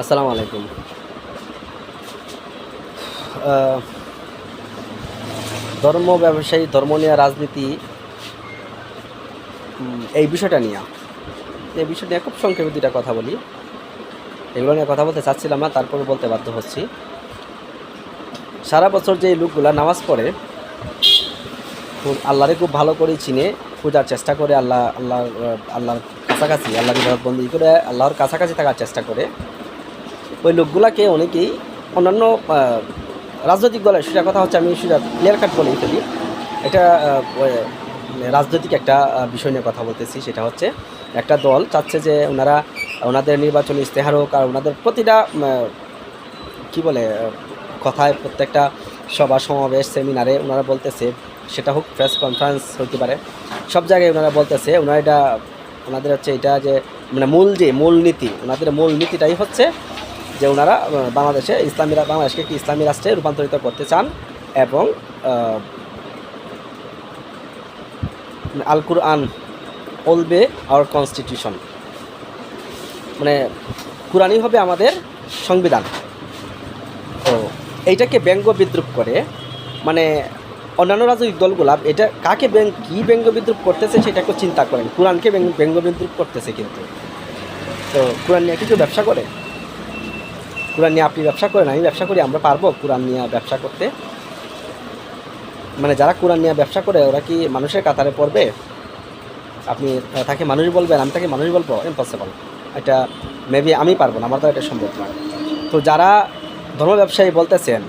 আসসালামু আলাইকুম। ধর্ম ব্যবসায়ী ধর্ম নিয়ে রাজনীতি এই বিষয়টা নিয়ে। এই বিষয় নিয়ে খুব সংক্ষেপে দুইটা কথা বলি। এগুলো নিয়ে কথা বলতে চাচ্ছিলাম না, তারপরে বলতে বাধ্য হচ্ছি। সারা বছর যে লোকগুলা নামাজ পড়ে আল্লাহরে খুব ভালো করে চিনে পূজার চেষ্টা করে, আল্লাহ আল্লাহ আল্লাহর কাছাকাছি, আল্লাহর বন্দি করে, আল্লাহর কাছাকাছি থাকার চেষ্টা করে। ওই লোকগুলাকে অনেকেই অন্যান্য রাজনৈতিক দলের, সেটা কথা হচ্ছে আমি সেটা ক্লিয়ার কাট বলেই ফেলি এটা মানে রাজনৈতিক একটা বিষয় নিয়ে কথা বলতেছি, সেটা হচ্ছে একটা দল চাচ্ছে যে ওনারা ওনাদের নির্বাচনী ইস্তেহার হোক আর ওনাদের প্রতিটা কি বলে কথায় প্রত্যেকটা সভা, সমাবেশ, সেমিনারে ওনারা বলতেছে, সেটা হোক প্রেস কনফারেন্স হতে পারে, সব জায়গায় ওনারা বলতেছে, ওনারা এটা, ওনাদের হচ্ছে এটা যে মানে মূল যে মূল নীতি ওনাদের মূল নীতিটাই হচ্ছে যে ওনারা বাংলাদেশে ইসলামী বাংলাদেশকে একটি ইসলামী রাষ্ট্রে রূপান্তরিত করতে চান এবং আল কুরআন অলবে আওয়ার কনস্টিটিউশন মানে কোরআনই হবে আমাদের সংবিধান। তো এইটাকে ব্যঙ্গ বিদ্রুপ করে মানে অন্যান্য রাজনৈতিক দলগুলা, এটা কাকে ব্যঙ্গ, কী ব্যঙ্গ বিদ্রুপ করতেছে সেটা একটু চিন্তা করেন। কোরআনকে ব্যঙ্গ বিদ্রুপ করতেছে কিন্তু। তো কোরআন নিয়ে কিছু ব্যবসা করে? কোরআন নিয়ে আপনি ব্যবসা করেন, আমি ব্যবসা করি, আমরা পারব কোরআন নিয়ে ব্যবসা করতে? মানে যারা কোরআন নিয়ে ব্যবসা করে, ওরা কি মানুষের কাতারে পড়বে? আপনি তাকে মানুষ বলবেন, আমি তাকে মানুষ বলব? ইম্পসিবল এটা মেবি আমি পারব না, আমার তো এটা সম্ভব নয় তো যারা ধর্ম ব্যবসায়ী বলতেছেন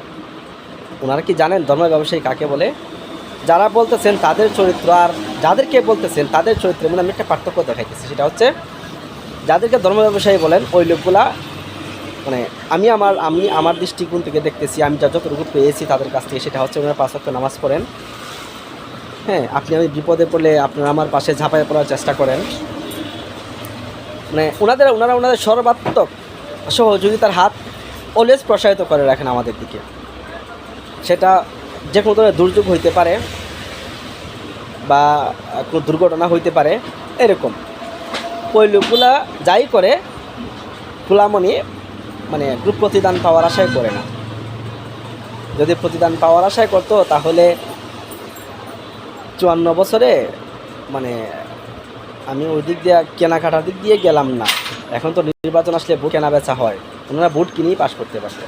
ওনারা কি জানেন ধর্ম ব্যবসায়ী কাকে বলে? যারা বলতেছেন তাদের চরিত্র আর যাদেরকে বলতেছেন তাদের চরিত্রের মধ্যে আমি একটা পার্থক্য দেখাইতেছি, সেটা হচ্ছে, যাদেরকে ধর্ম ব্যবসায়ী বলেন, ওই লোকগুলা মানে আমি আমার আমি আমার দৃষ্টিকোণ থেকে দেখতেছি, আমি যা যতটুকু পেয়েছি তাদের কাছ থেকে, সেটা হচ্ছে ওনারা পাঁচ নামাজ পড়েন। হ্যাঁ আপনি আমি বিপদে পড়লে আপনারা আমার পাশে ঝাঁপায় পড়ার চেষ্টা করেন। মানে ওনাদের, ওনারা ওনাদের সর্বাত্মক সহযোগিতার হাত অলওয়েজ প্রসারিত করে রাখেন আমাদের দিকে। সেটা যে কোনো ধরনের দুর্যোগ হইতে পারে বা কোনো দুর্ঘটনা হইতে পারে, এরকম। ওই লোকগুলা যাই করে খোলামনি মানে গ্রুপ প্রতিদান পাওয়ার আশায় করে না। যদি প্রতিদান পাওয়ার আশায় করতো, তাহলে চুয়ান্ন বছরে মানে আমি ওই দিক দিয়ে, কেনাকাটার দিক দিয়ে গেলাম না। এখন তো নির্বাচন আসলে ভোট কেনা বেচা হয়। ওনারা ভোট কিনেই পাশ করতে পারবে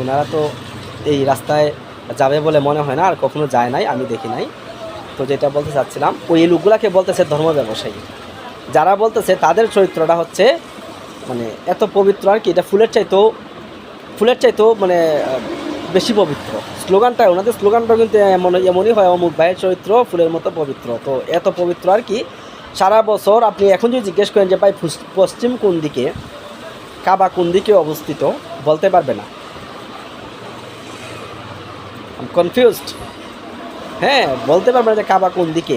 ওনারা তো এই রাস্তায় যাবে বলে মনে হয় না, আর কখনো যায় নাই, আমি দেখি নাই। তো যেটা বলতে চাচ্ছিলাম, ওই লোকগুলাকে বলতেছে ধর্ম ব্যবসায়ী। যারা বলতেছে, তাদের চরিত্রটা হচ্ছে মানে এত পবিত্র আর কি, এটা ফুলের চাইতেও ফুলের চাইতেও মানে বেশি পবিত্র। স্লোগানটা, ওনাদের স্লোগানটা কিন্তু এমন, এমনই হয়, অমুক ভাইয়ের চরিত্র ফুলের মতো পবিত্র। তো এত পবিত্র আর কি, সারা বছর আপনি এখন যদি জিজ্ঞেস করেন যে, ভাই পশ্চিম কোন দিকে, কাবা কোন দিকে অবস্থিত? বলতে পারবে না। কনফিউজড হ্যাঁ বলতে পারবে না যে কাবা কোন দিকে।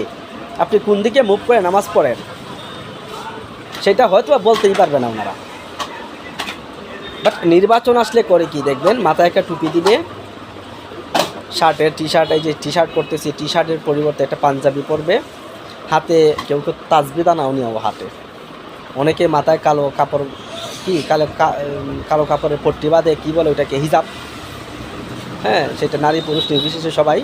আপনি কোন দিকে মুভ করে নামাজ পড়েন? সেটা হয়তো বলতেই পারবে না ওনারা বাট নির্বাচন আসলে করে কি দেখবেন? মাথায় একটা টুপি দিবে। শার্টের টি শার্ট এই যে টি শার্ট করতেছি টি শার্টের পরিবর্তে একটা পাঞ্জাবি পরবে। হাতে কেউ কেউ তাজবিদা নাও নিও হাতে। অনেকে মাথায় কালো কাপড়, কি কালো কালো কাপড়ের পট্টি বাঁধে, কী বলে ওটাকে, হিজাব। হ্যাঁ সেটা নারী পুরুষ নির্বিশেষে সবাই।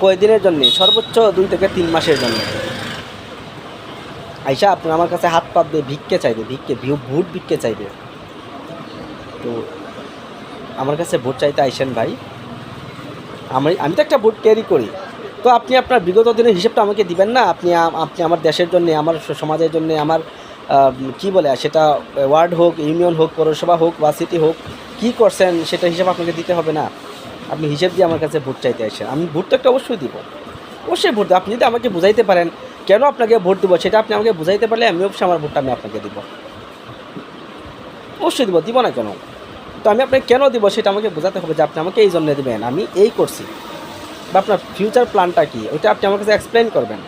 কয়দিনের জন্যে? সর্বোচ্চ দুই থেকে তিন মাসের জন্য। আইসা আপনি আমার কাছে হাত পাত দিয়ে ভিক্ষে চাইবে, ভিক্ষে ভোট ভিক্ষে চাইবে। তো আমার কাছে ভোট চাইতে আইসেন ভাই। আমি আমি তো একটা ভোট ক্যারি করি। তো আপনি আপনার বিগত দিনের হিসেবটা আমাকে দিবেন না? আপনি আপনি আমার দেশের জন্য, আমার সমাজের জন্য, আমার কি বলে, সেটা ওয়ার্ড হোক, ইউনিয়ন হোক, পৌরসভা হোক বা সিটি হোক, কী করছেন সেটা হিসাব আপনাকে দিতে হবে না। আপনি হিসেব দিয়ে আমার কাছে ভোট চাইতে আসেন আমি ভোট তো একটা অবশ্যই দিব। অবশ্যই ভোট আপনি যদি আমাকে বুঝাইতে পারেন কেন আপনাকে ভোট দিব সেটা আপনি আমাকে বুঝাইতে পারলে আমি অবশ্যই আমার ভোটটা আমি আপনাকে দিব। অবশ্যই দিব দিব না কেন? তো আমি আপনাকে কেন দিব সেটা আমাকে বোঝাতে হবে যে আপনি আমাকে এই জন্য দেবেন, আমি এই করছি। বা আপনার ফিউচার প্ল্যানটা কি? ওইটা আপনি আমার কাছে এক্সপ্লেন করবেন।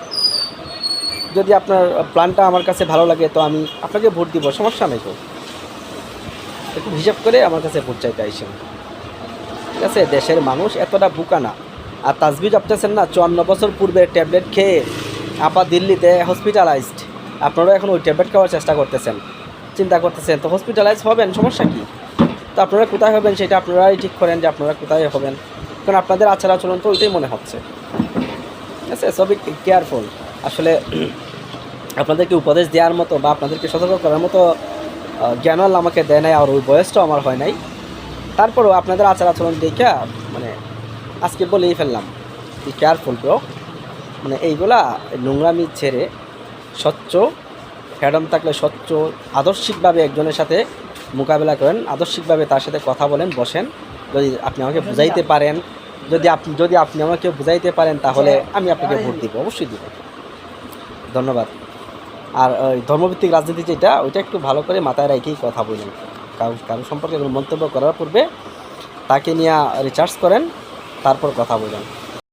যদি আপনার প্ল্যানটা আমার কাছে ভালো লাগে তো আমি আপনাকে ভোট দিব, সমস্যা নেই তো। একটু হিসাব করে আমার কাছে ভোট চাইতে আইসেন। ঠিক আছে, দেশের মানুষ এতটা বুকা না। আর তাজবি জপতেছেন না, চুয়ান্ন বছর পূর্বে ট্যাবলেট খেয়ে আপা দিল্লিতে হসপিটালাইজড আপনারাও এখন ওই ট্যাবলেট খাওয়ার চেষ্টা করতেছেন। চিন্তা করতেছেন, তো হসপিটালাইজ হবেন, সমস্যা কি? তো আপনারা কোথায় হবেন সেটা আপনারাই ঠিক করেন যে আপনারা কোথায় হবেন। কারণ আপনাদের আচার আচরণ তো ওইটাই মনে হচ্ছে। ঠিক আছে সবই কেয়ারফুল আসলে আপনাদেরকে উপদেশ দেওয়ার মতো বা আপনাদেরকে সতর্ক করার মতো আল্লাহ আমাকে দেয় নাই আর ওই বয়সটাও আমার হয় নাই। তারপরেও আপনাদের আচার আচরণ দেখে মানে আজকে বলেই ফেললাম বি কেয়ারফুল ব্রো মানে এইগুলা নোংরামি ছেড়ে স্বচ্ছ, ফ্যাডম থাকলে স্বচ্ছ, আদর্শিকভাবে একজনের সাথে মোকাবেলা করেন, আদর্শিকভাবে তার সাথে কথা বলেন, বসেন। যদি আপনি আমাকে বুঝাইতে পারেন, যদি আপনি যদি আপনি আমাকে বুঝাইতে পারেন, তাহলে আমি আপনাকে ভোট দিব, অবশ্যই দিব। ধন্যবাদ। আর ওই ধর্মভিত্তিক রাজনীতি যেটা, ওইটা একটু ভালো করে মাথায় রেখেই কথা বলুন কারও কারও সম্পর্কে মন্তব্য করার পূর্বে তাকে নিয়ে রিচার্জ করেন, তারপর কথা বলেন।